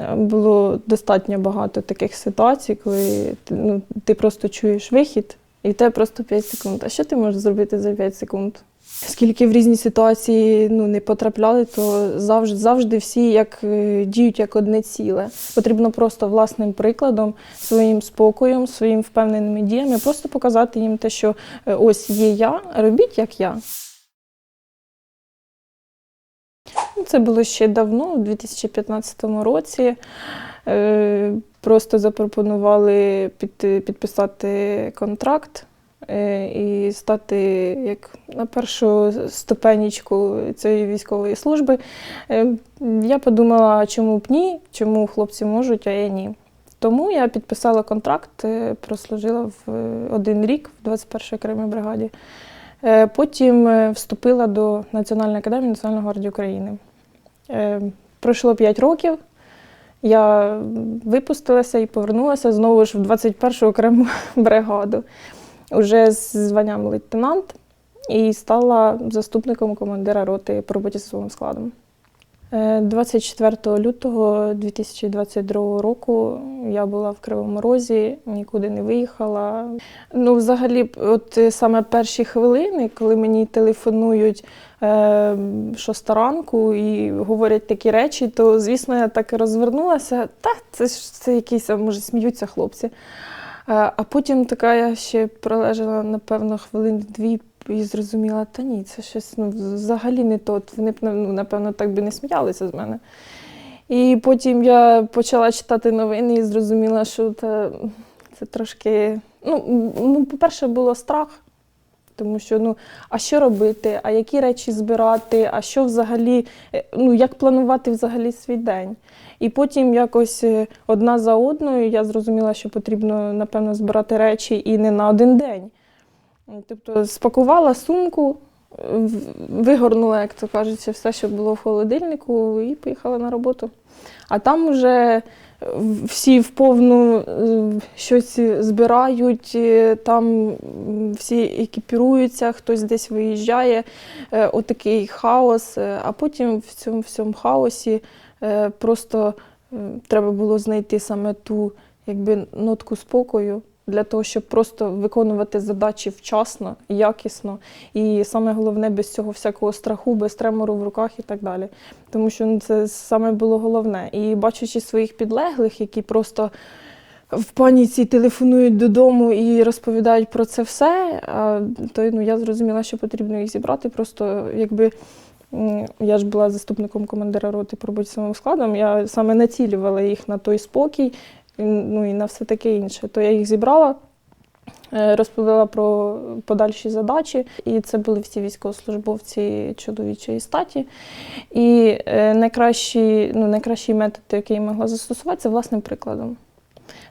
Е, Було достатньо багато таких ситуацій, коли ну, ти просто чуєш вихід, і тебе просто 5 секунд. А що ти можеш зробити за 5 секунд? Скільки в різні ситуації ну, не потрапляли, то завжди, завжди всі як е, діють як одне ціле. Потрібно просто власним прикладом, своїм спокоєм, своїм впевненими діями, просто показати їм те, що е, ось є я, робіть як я. Це було ще давно, у 2015 році. Е, Просто запропонували під, підписати контракт е, і стати як на першу ступенечку цієї військової служби. Е, Я подумала, чому б ні, чому хлопці можуть, а я ні. Тому я підписала контракт, прослужила в один рік в 21-й окремій бригаді. Потім вступила до Національної академії Національної гвардії України. Е, Пройшло 5 років. Я випустилася і повернулася знову ж в 21-ю окрему бригаду, уже з званням лейтенант, і стала заступником командира роти по роботі з своїм складом. Е, 24 лютого 2022 року я була в Кривому Розі, нікуди не виїхала. Ну, взагалі, от е, саме перші хвилини, коли мені телефонують е, шоста ранку і говорять такі речі, то звісно я так і розвернулася. Та це ж це якісь, може, сміються хлопці. Е, А потім така я ще пролежала, напевно, хвилин дві і зрозуміла, та ні, це щось ну, взагалі не то. Вони б, ну, напевно, так би не сміялися з мене. І потім я почала читати новини і зрозуміла, що це, це трошки. Ну, ну, по-перше, було страх, тому що ну, а що робити, а які речі збирати, а що взагалі, е, ну, як планувати взагалі свій день. І потім якось е, одна за одною я зрозуміла, що потрібно, напевно, збирати речі і не на один день. Тобто спакувала сумку, вигорнула, як то кажуть, все, що було в холодильнику, і поїхала на роботу. А там вже е, всі в повну е, щось збирають, е, там всі екіпіруються, хтось десь виїжджає, отакий хаос. А потім в цьому всьому хаосі просто треба було знайти саме ту якби, нотку спокою для того, щоб просто виконувати задачі вчасно, якісно. І саме головне без цього всякого страху, без тремору в руках і так далі. Тому що ну, це саме було головне. І бачачи своїх підлеглих, які просто в паніці телефонують додому і розповідають про це все, то ну, я зрозуміла, що потрібно їх зібрати. Просто якби. Я ж була заступником командира роти по роботі самим складом. Я саме націлювала їх на той спокій, ну і на все таке інше. То я їх зібрала, е, розповіла про подальші задачі, і це були всі військовослужбовці чоловічої статі. І е, найкращий, ну, найкращий метод, який я могла застосувати, це власним прикладом.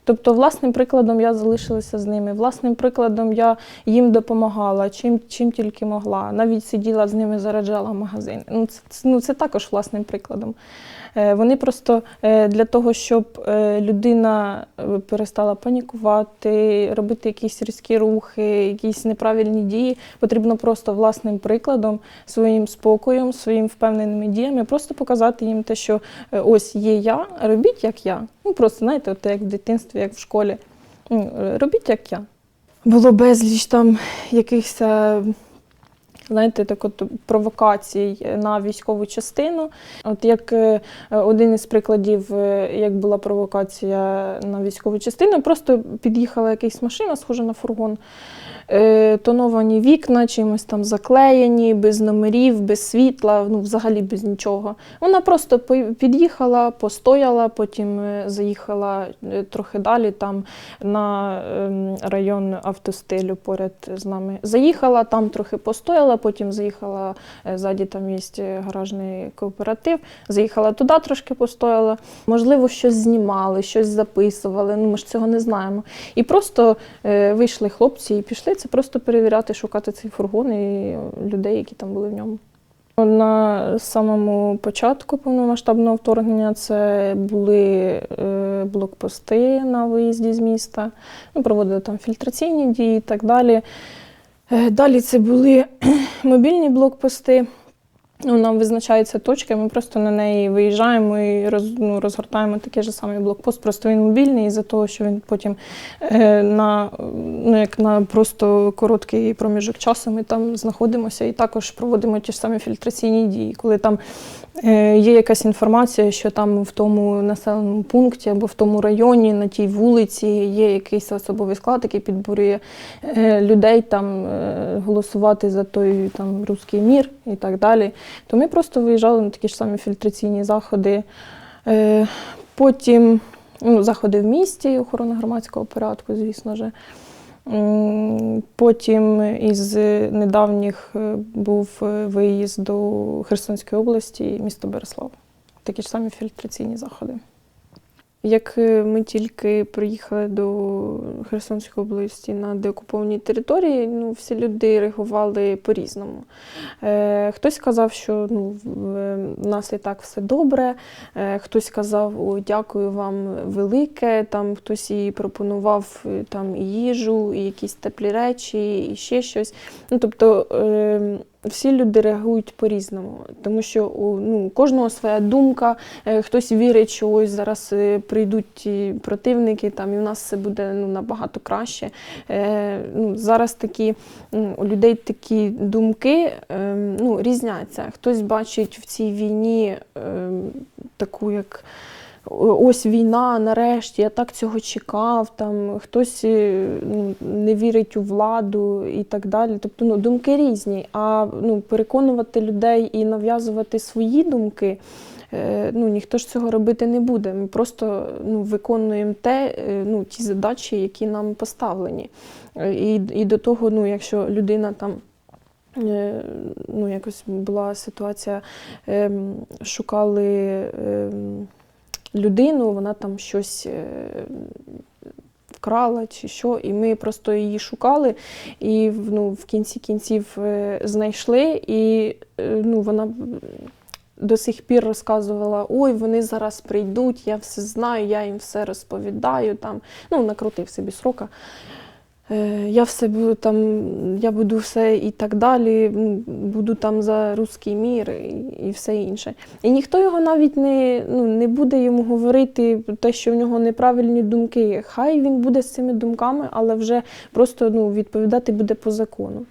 Тобто, власним прикладом я залишилася з ними, власним прикладом я їм допомагала, чим, чим тільки могла. Навіть сиділа з ними, заряджала магазин. Ну, це, ну, це також власним прикладом. Е, Вони просто е, для того, щоб е, людина перестала панікувати, робити якісь різкі рухи, якісь неправильні дії, потрібно просто власним прикладом, своїм спокоєм, своїм впевненими діями, просто показати їм те, що ось є я, робіть як я. Ну просто знаєте, от як в дитинстві, як в школі. Ну, Робіть як я. Було безліч там якихось. Знаєте, так от провокацій на військову частину. От як е, один із прикладів, е, як була провокація на військову частину, просто під'їхала якась машина, схожа на фургон, е, тоновані вікна, чимось там заклеєні, без номерів, без світла, ну взагалі без нічого. Вона просто під'їхала, постояла, потім е, заїхала е, трохи далі, там на ем, район автостилю поряд з нами. Заїхала, там трохи постояла, потім заїхала е, ззаді, там є гаражний кооператив. Заїхала туди, трошки постояла. Можливо, щось знімали, щось записували. Ну ми ж цього не знаємо. І просто е, вийшли хлопці і пішли це просто перевіряти, шукати цей фургон і людей, які там були в ньому. На самому початку повномасштабного вторгнення це були е, блокпости на виїзді з міста. Ми проводили там фільтраційні дії і так далі. Е, Далі це були мобільні блокпости. Ну, нам визначається точка, ми просто на неї виїжджаємо і роз, ну, розгортаємо такий же самий блокпост. Просто він мобільний, із-за того, що він потім е, на, ну, як на просто короткий проміжок часу ми там знаходимося і також проводимо ті ж самі фільтраційні дії, коли там є якась інформація, що там в тому населеному пункті або в тому районі, на тій вулиці є якийсь особовий склад, який підбурює е, людей там е, голосувати за той там руський мір і так далі. То ми просто виїжджали на такі ж самі фільтраційні заходи. Е, Потім ну, заходи в місті, охорона громадського порядку, звісно ж. Потім із недавніх е, був е, виїзд до Херсонської області, місто Береслав. Такі ж самі фільтраційні заходи. Як е, ми тільки приїхали до Херсонської області на деокупованій території, ну, всі люди реагували по-різному. Е, хтось сказав, що ну, в е, нас і так все добре, е, хтось сказав, о, дякую вам велике, там хтось і пропонував е, там, і їжу, і якісь теплі речі, і ще щось. Ну, тобто, е, всі люди реагують по-різному, тому що у ну, кожного своя думка, е, хтось вірить, що ось зараз е, прийдуть ті противники, там, і в нас все буде ну, набагато краще. Е, ну, зараз такі, у людей такі думки е, ну, різняться. Хтось бачить в цій війні е, таку, як ось війна, нарешті, я так цього чекав, там хтось е, ну, не вірить у владу і так далі. Тобто ну, думки різні. А ну, переконувати людей і нав'язувати свої думки. е, Ну, ніхто ж цього робити не буде. Ми просто ну, виконуємо те, е, ну, ті задачі, які нам поставлені. І, і до того, ну, якщо людина там ну, якось була ситуація, ем, шукали ем, людину, вона там щось е, вкрала чи що, і ми просто її шукали, і ну, в кінці кінців е, знайшли, і е, ну, вона до сих пір розказувала: ой, вони зараз прийдуть, я все знаю, я їм все розповідаю. Там, ну, накрутив собі срока. Е, Я все буду там, я буду все і так далі, буду там за руський мір і, все інше. І ніхто його навіть не, ну, не буде йому говорити те, що в нього неправильні думки. Хай він буде з цими думками, але вже просто ну, відповідати буде по закону.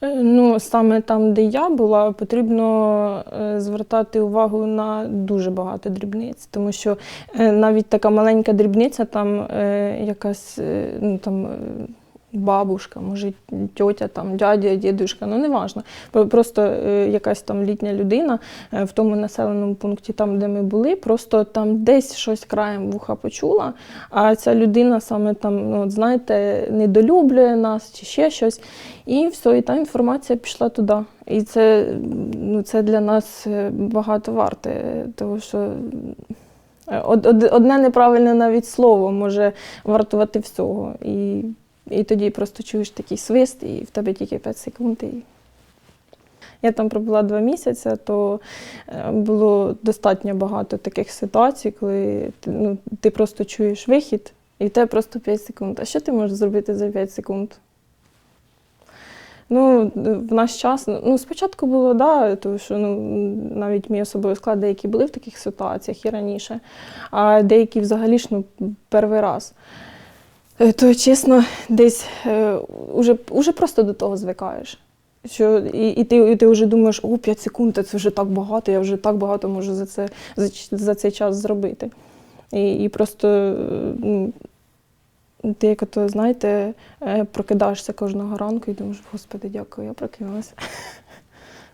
Е, Ну, саме там, де я була, потрібно е, звертати увагу на дуже багато дрібниць, тому що навіть така маленька дрібниця, там якась ну, там, бабушка, може тьотя, там, дядя, дідушка, ну неважно. Про- Просто е, якась там літня людина е, в тому населеному пункті, там, де ми були, просто там десь щось краєм вуха почула, а ця людина саме там, ну, знаєте, недолюблює нас чи ще щось. І все, і та інформація пішла туди. І це, ну, це для нас е, багато варте, тому що од- од- одне неправильне навіть слово може вартувати всього. І, і тоді просто чуєш такий свист, і в тебе тільки 5 секунд. І... Я там пробула два місяці, то е, було достатньо багато таких ситуацій, коли ну, ти просто чуєш вихід, і в тебе просто 5 секунд. А що ти можеш зробити за 5 секунд? Ну, в наш час, ну, спочатку було, да, тому що ну, навіть мій особовий склад деякі були в таких ситуаціях і раніше, а деякі взагалі ж ну, перший раз. Е, То чесно, десь е, уже, уже просто до того звикаєш. Що, і, і, ти, і ти вже думаєш, о, 5 секунд, це вже так багато, я вже так багато можу за, це, за, за цей час зробити. І, і просто е, ти як то, знаєте, прокидаєшся кожного ранку і думаєш, Господи, дякую, я прокинулася.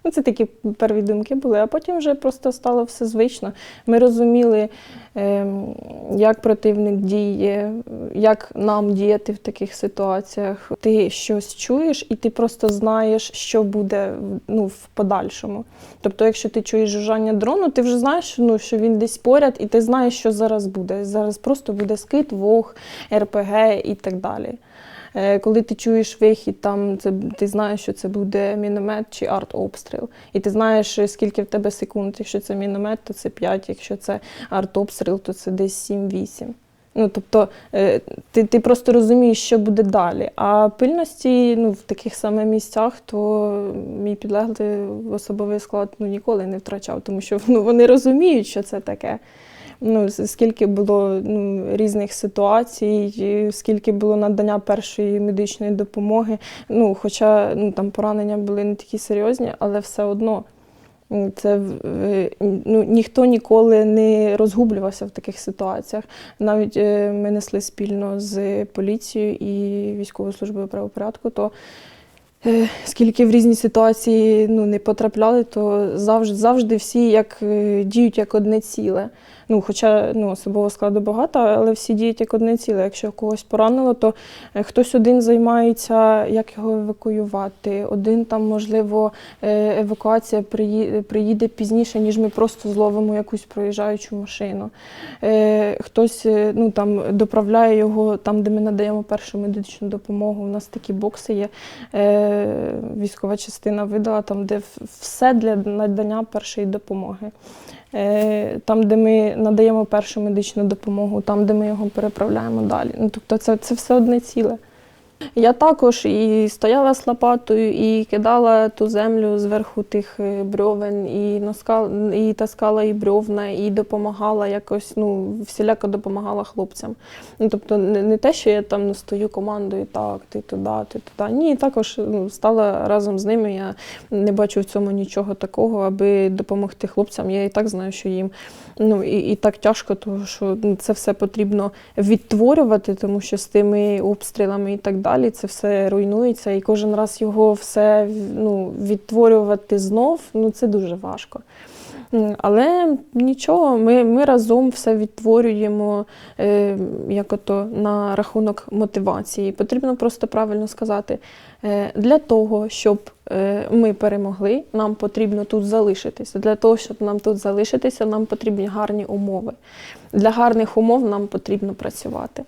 Ну, це такі перві думки були, а потім вже просто стало все звично. Ми розуміли, ем, як противник діє, як нам діяти в таких ситуаціях. Ти щось чуєш, і ти просто знаєш, що буде ну, в подальшому. Тобто, якщо ти чуєш жужжання дрону, ти вже знаєш, ну, що він десь поряд, і ти знаєш, що зараз буде. Зараз просто буде скид, вог, РПГ і так далі. Е, Коли ти чуєш вихід, там це ти знаєш, що це буде міномет чи артобстріл. І ти знаєш, скільки в тебе секунд. Якщо це міномет, то це 5, якщо це артобстріл, то це десь 7-8. Ну, тобто е, ти, ти просто розумієш, що буде далі. А пильності ну, в таких саме місцях, то мій підлеглий особовий склад ну, ніколи не втрачав, тому що ну, вони розуміють, що це таке. Ну, скільки було ну, різних ситуацій, скільки було надання першої медичної допомоги. Ну, хоча ну, там поранення були не такі серйозні, але все одно. Це ну, ніхто ніколи не розгублювався в таких ситуаціях. Навіть е, ми несли спільно з поліцією і військовою службою правопорядку, то е, скільки в різні ситуації ну, не потрапляли, то завжди, завжди всі як, е, діють як одне ціле. Ну, хоча ну, особового складу багато, але всі діють як одне ціле. Якщо когось поранило, то е, хтось один займається, як його евакуювати. Один там, можливо, е, евакуація приїде пізніше, ніж ми просто зловимо якусь проїжджаючу машину. Е, Хтось ну, там, доправляє його там, де ми надаємо першу медичну допомогу. У нас такі бокси є. Військова частина видала, там, де все для надання першої допомоги. Е, Там, де ми надаємо першу медичну допомогу, там, де ми його переправляємо далі. Ну, тобто це, це все одне ціле. Я також і стояла з лопатою, і кидала ту землю зверху тих е, брьовен, і носкала, і таскала і брьовна, і допомагала якось, ну, всіляко допомагала хлопцям. Ну, тобто не, не те, що я там стою командою, так, ти туди, ти туди. Ні, також ну, стала разом з ними. Я не бачу в цьому нічого такого, аби допомогти хлопцям. Я і так знаю, що їм ну, і, і так тяжко, тому що ну, це все потрібно відтворювати, тому що з тими обстрілами і так далі це все руйнується, і кожен раз його все ну, відтворювати знов ну, це дуже важко. Але нічого, ми, ми разом все відтворюємо е, як ото на рахунок мотивації. Потрібно просто правильно сказати, е, для того, щоб е, ми перемогли, нам потрібно тут залишитися. Для того, щоб нам тут залишитися, нам потрібні гарні умови. Для гарних умов нам потрібно працювати.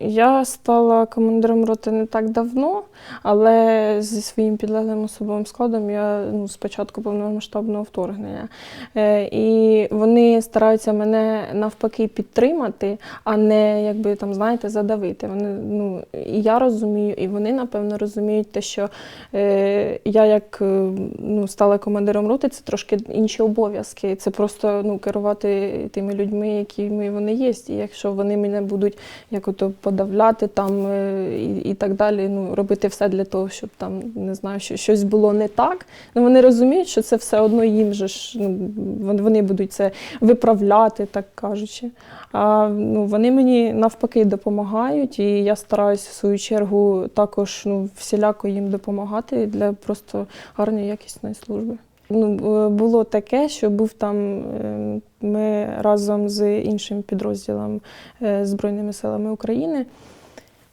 Я стала командиром роти не так давно, але зі своїм підлеглим особовим складом я ну, з початку повномасштабного вторгнення. Е, і вони стараються мене навпаки підтримати, а не якби там, знаєте, задавити. Вони, ну, і я розумію, і вони, напевно, розуміють те, що е, я як е, ну, стала командиром роти, це трошки інші обов'язки. Це просто ну, керувати тими людьми, якими вони є. І якщо вони мене будуть як ото подавляти там е, і, і так далі, ну, робити все для того, щоб там не знаю, що щось було не так. Ну, вони розуміють, що це все одно їм же ж ну, вони будуть це виправляти, так кажучи. А ну, вони мені навпаки допомагають, і я стараюся в свою чергу також ну, всіляко їм допомагати для просто гарної якісної служби. Ну, е, було таке, що був там е, ми разом з іншим підрозділом е, Збройними силами України.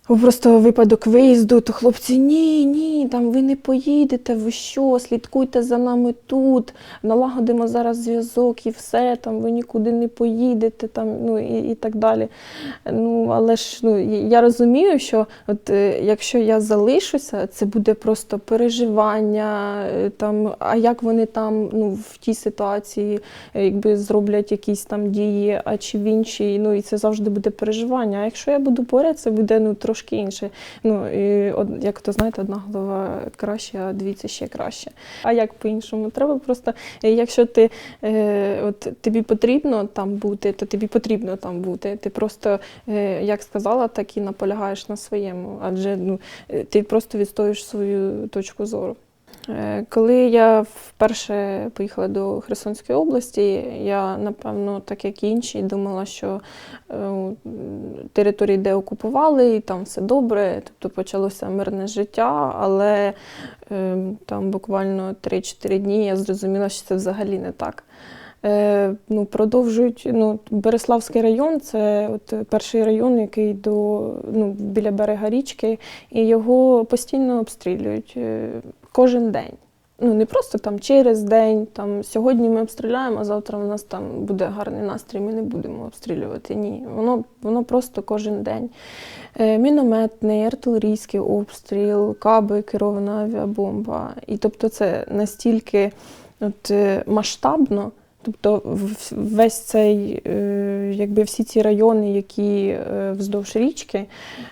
Просто випадок виїзду, то хлопці, ні, ні, там ви не поїдете, ви що, слідкуйте за нами тут, налагодимо зараз зв'язок і все, там ви нікуди не поїдете, там, ну і, і так далі. Ну, але ж ну, я розумію, що от, е, якщо я залишуся, це буде просто переживання, е, там, а як вони там ну, в тій ситуації е, якби зроблять якісь там дії, а чи в іншій, ну і це завжди буде переживання. А якщо я буду поряд, це буде ну, трошки інше. Ну, і, од, як то знаєте, одна голова краще, а дві це ще краще. А як по-іншому? Треба просто, е, якщо ти е, от, тобі потрібно там бути, то тобі потрібно там бути. Ти просто, е, як сказала, так і наполягаєш на своєму, адже ну, ти просто відстоюєш свою точку зору. Е, Коли я вперше поїхала до Херсонської області, я, напевно, так як і інші, думала, що е, території, де окупували, і там все добре, тобто почалося мирне життя, але е, там буквально 3-4 дні я зрозуміла, що це взагалі не так. Ну, продовжують. Ну, Береславський район це от перший район, який до, ну, біля берега річки, і його постійно обстрілюють кожен день. Ну, не просто там через день, там сьогодні ми обстріляємо, а завтра у нас там буде гарний настрій, ми не будемо обстрілювати. Ні, воно, воно просто кожен день. Е, мінометний, артилерійський обстріл, каби, керована авіабомба. І тобто це настільки от, е, масштабно, Тобто весь цей, е, якби всі ці райони, які е, вздовж річки,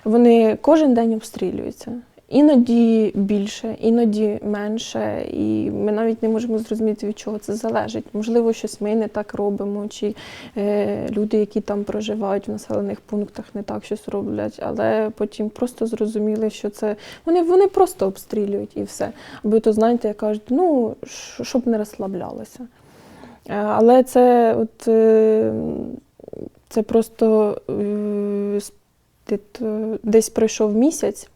вони кожен день обстрілюються. Іноді більше, іноді менше, і ми навіть не можемо зрозуміти, від чого це залежить. Можливо, щось ми не так робимо, чи е, люди, які там проживають в населених пунктах, не так щось роблять. Але потім просто зрозуміли, що це вони, вони просто обстрілюють і все. Аби то знаєте, як кажуть, ну щоб не розслаблялося. Е, Але це от е, це просто е, е, десь пройшов місяць.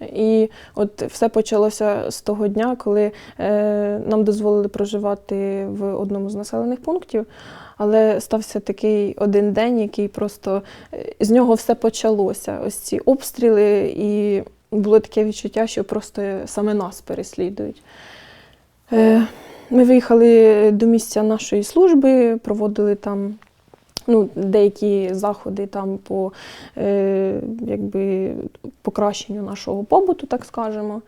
І от все почалося з того дня, коли е, нам дозволили проживати в одному з населених пунктів. Але стався такий один день, який просто е, з нього все почалося. Ось ці обстріли, і було таке відчуття, що просто саме нас переслідують. Е, ми виїхали до місця нашої служби, проводили там ну, деякі заходи там по е, якби, покращенню нашого побуту, так скажемо.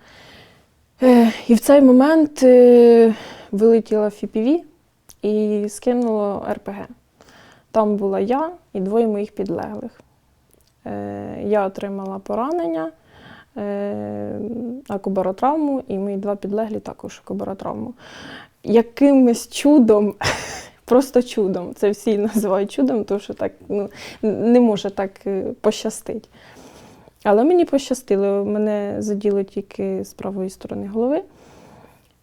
Е, і в цей момент е, вилетіла FPV і скинуло РПГ. Там була я і двоє моїх підлеглих. Е, я отримала поранення, е, акубаротравму, і мої два підлеглі також акубаротравму. Якимось чудом, просто чудом, це всі називають чудом, тому що так ну, не може так е, пощастить. Але мені пощастило, мене заділо тільки з правої сторони голови.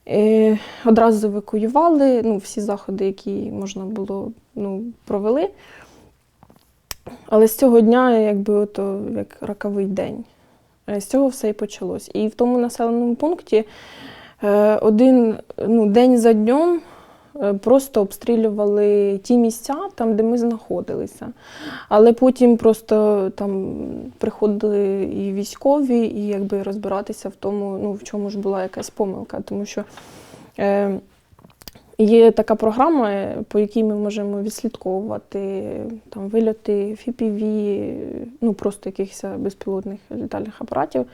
Е, одразу евакуювали, ну, всі заходи, які можна було, ну, провели. Але з цього дня, якби ото, як раковий день. Е, З цього все і почалось. І в тому населеному пункті один ну, день за днем просто обстрілювали ті місця, там, де ми знаходилися. Але потім просто там приходили і військові, і якби розбиратися в тому, ну, в чому ж була якась помилка. Тому що е, є така програма, е, по якій ми можемо відслідковувати там, вильоти FPV, ну просто якихось безпілотних літальних апаратів.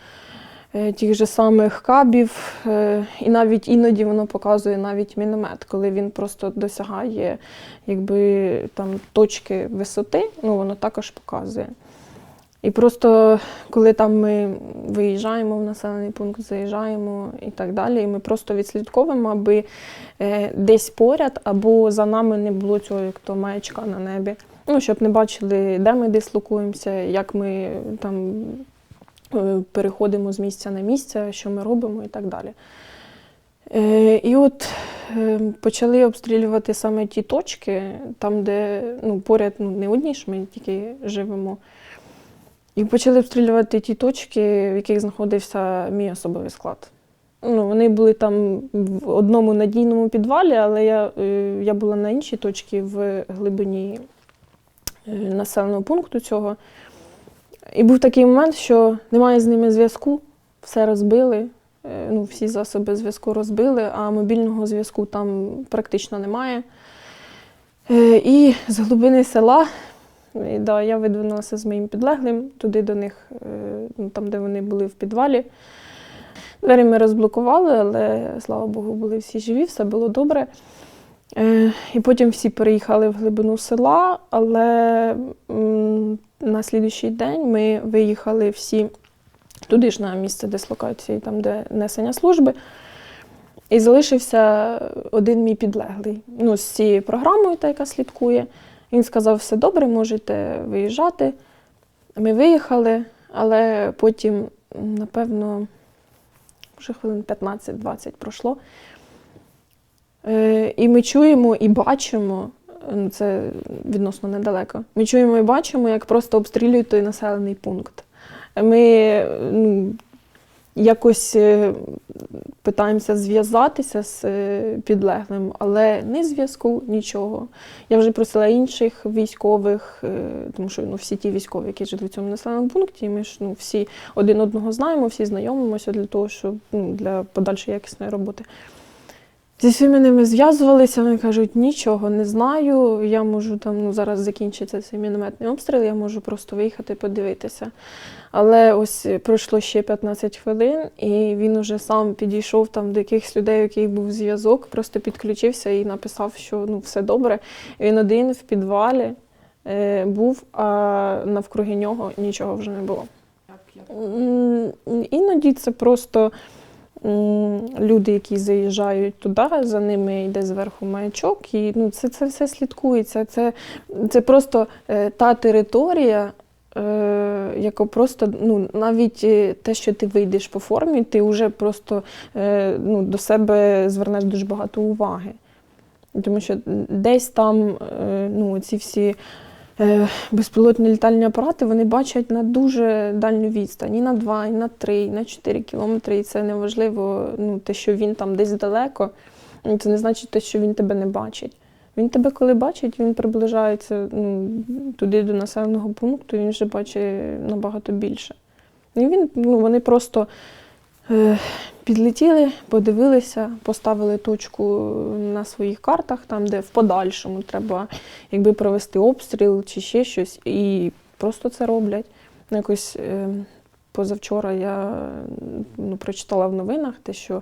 Е, Тих же самих кабів, е, і навіть іноді воно показує навіть міномет, коли він просто досягає якби, там, точки висоти, ну воно також показує. І просто коли там ми виїжджаємо в населений пункт, заїжджаємо і так далі, і ми просто відслідковуємо, аби е, десь поряд або за нами не було цього як то маячка на небі. Ну, щоб не бачили, де ми дислокуємося, як ми там переходимо з місця на місце, що ми робимо і так далі. Е, І от е, почали обстрілювати саме ті точки, там, де ну, поряд ну, не одні ж ми тільки живемо. І почали обстрілювати ті точки, в яких знаходився мій особовий склад. Ну, вони були там в одному надійному підвалі, але я, е, я була на іншій точці в глибині е, населеного пункту цього. І був такий момент, що немає з ними зв'язку, все розбили, е, ну, всі засоби зв'язку розбили, а мобільного зв'язку там практично немає. Е, І з глибини села і, да, я видвинулася з моїм підлеглим туди до них, е, ну, там, де вони були в підвалі. Двері ми розблокували, але слава Богу, були всі живі, все було добре. Е, І потім всі переїхали в глибину села, але на слідуючий день ми виїхали всі туди ж на місце дислокації, там, де несення служби. І залишився один мій підлеглий. Ну, з цією програмою, та, яка слідкує. Він сказав, все добре, можете виїжджати. Ми виїхали, але потім, напевно, вже хвилин 15-20 пройшло. Е, І ми чуємо і бачимо, це відносно недалеко. Ми чуємо і бачимо, як просто обстрілюють той населений пункт. Ми ну, якось е, питаємося зв'язатися з е, підлеглим, але ні зв'язку, нічого. Я вже просила інших військових, е, тому що ну, всі ті військові, які живуть в цьому населеному пункті, ми ж ну, всі один одного знаємо, всі знайомимося для того, щоб ну, для подальшої якісної роботи. Зі всіми ними зв'язувалися, вони кажуть, нічого не знаю. Я можу там ну, зараз закінчиться цей мінометний обстріл, я можу просто виїхати подивитися. Але ось пройшло ще 15 хвилин, і він уже сам підійшов там до якихось людей, у яких був зв'язок, просто підключився і написав, що ну все добре. І він один в підвалі е, був, а навкруги нього нічого вже не було. Іноді це просто люди, які заїжджають туди, за ними йде зверху маячок, і ну, це, це все слідкується. Це, це просто е, та територія, е, яка просто ну, навіть е, те, що ти вийдеш по формі, ти вже просто е, ну, до себе звернеш дуже багато уваги. Тому що десь там ну, ці всі безпілотні літальні апарати вони бачать на дуже дальню відстань, і на 2, і на 3, і на 4 кілометри. І це неважливо, ну, те, що він там десь далеко, ну, це не значить те, що він тебе не бачить. Він тебе, коли бачить, він приближається ну, туди до населеного пункту, він вже бачить набагато більше. І він, ну, вони просто е, підлетіли, подивилися, поставили точку на своїх картах, там, де в подальшому треба якби провести обстріл чи ще щось, і просто це роблять. Якось е, позавчора я ну, прочитала в новинах те, що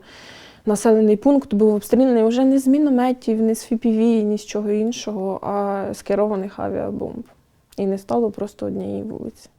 населений пункт був обстріляний вже не з мінометів, не з ФІПІВІ, ні з чого іншого, а з керованих авіабомб. І не стало просто однієї вулиці.